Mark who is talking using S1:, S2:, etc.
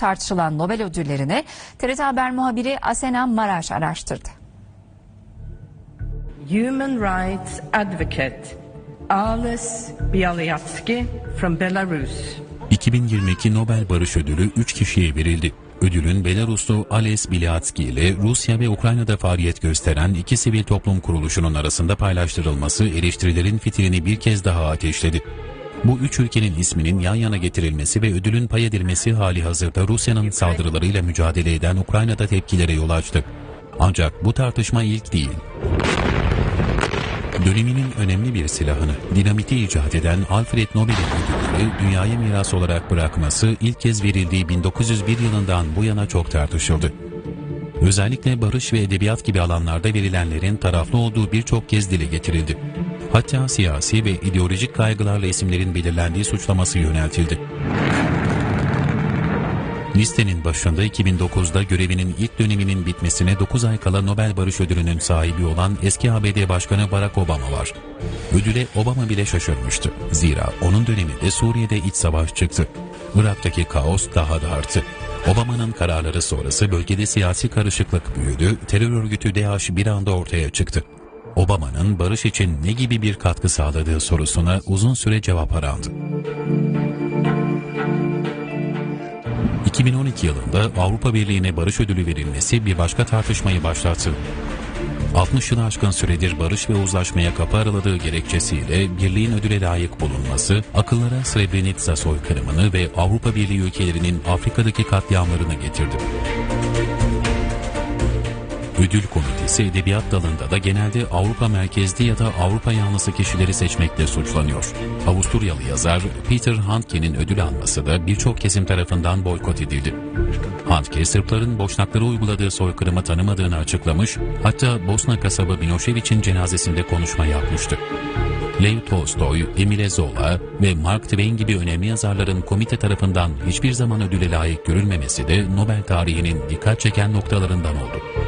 S1: Tartışılan Nobel ödüllerini TRT Haber muhabiri Asena Maraş araştırdı.
S2: Human rights advocate Ales Bialyatsky from Belarus.
S3: 2022 Nobel Barış Ödülü 3 kişiye verildi. Ödülün Belaruslu Ales Bialyatsky ile Rusya ve Ukrayna'da faaliyet gösteren iki sivil toplum kuruluşunun arasında paylaştırılması eleştirilerin fitilini bir kez daha ateşledi. Bu üç ülkenin isminin yan yana getirilmesi ve ödülün pay edilmesi hali hazırda Rusya'nın saldırılarıyla mücadele eden Ukrayna'da tepkilere yol açtı. Ancak bu tartışma ilk değil. Döneminin önemli bir silahını, dinamiti icat eden Alfred Nobel'in ödülünü dünyaya miras olarak bırakması ilk kez verildiği 1901 yılından bu yana çok tartışıldı. Özellikle barış ve edebiyat gibi alanlarda verilenlerin taraflı olduğu birçok kez dile getirildi. Hatta siyasi ve ideolojik kaygılarla isimlerin belirlendiği suçlaması yöneltildi. Listenin başında 2009'da görevinin ilk döneminin bitmesine 9 ay kala Nobel Barış Ödülü'nün sahibi olan eski ABD Başkanı Barack Obama var. Ödüle Obama bile şaşırmıştı. Zira onun döneminde Suriye'de iç savaş çıktı. Irak'taki kaos daha da arttı. Obama'nın kararları sonrası bölgede siyasi karışıklık büyüdü, terör örgütü DAEŞ bir anda ortaya çıktı. Obama'nın barış için ne gibi bir katkı sağladığı sorusuna uzun süre cevap arandı. 2012 yılında Avrupa Birliği'ne barış ödülü verilmesi bir başka tartışmayı başlattı. 60 yılı aşkın süredir barış ve uzlaşmaya kapı araladığı gerekçesiyle birliğin ödüle layık bulunması, akıllara Srebrenica soykırımını ve Avrupa Birliği ülkelerinin Afrika'daki katliamlarını getirdi. Ödül komitesi edebiyat dalında da genelde Avrupa merkezli ya da Avrupa yanlısı kişileri seçmekle suçlanıyor. Avusturyalı yazar Peter Handke'nin ödül alması da birçok kesim tarafından boykot edildi. Handke, Sırpların Boşnaklara uyguladığı soykırımı tanımadığını açıklamış, hatta Bosna kasabı Milošević'in cenazesinde konuşma yapmıştı. Lev Tolstoy, Emile Zola ve Mark Twain gibi önemli yazarların komite tarafından hiçbir zaman ödüle layık görülmemesi de Nobel tarihinin dikkat çeken noktalarından oldu.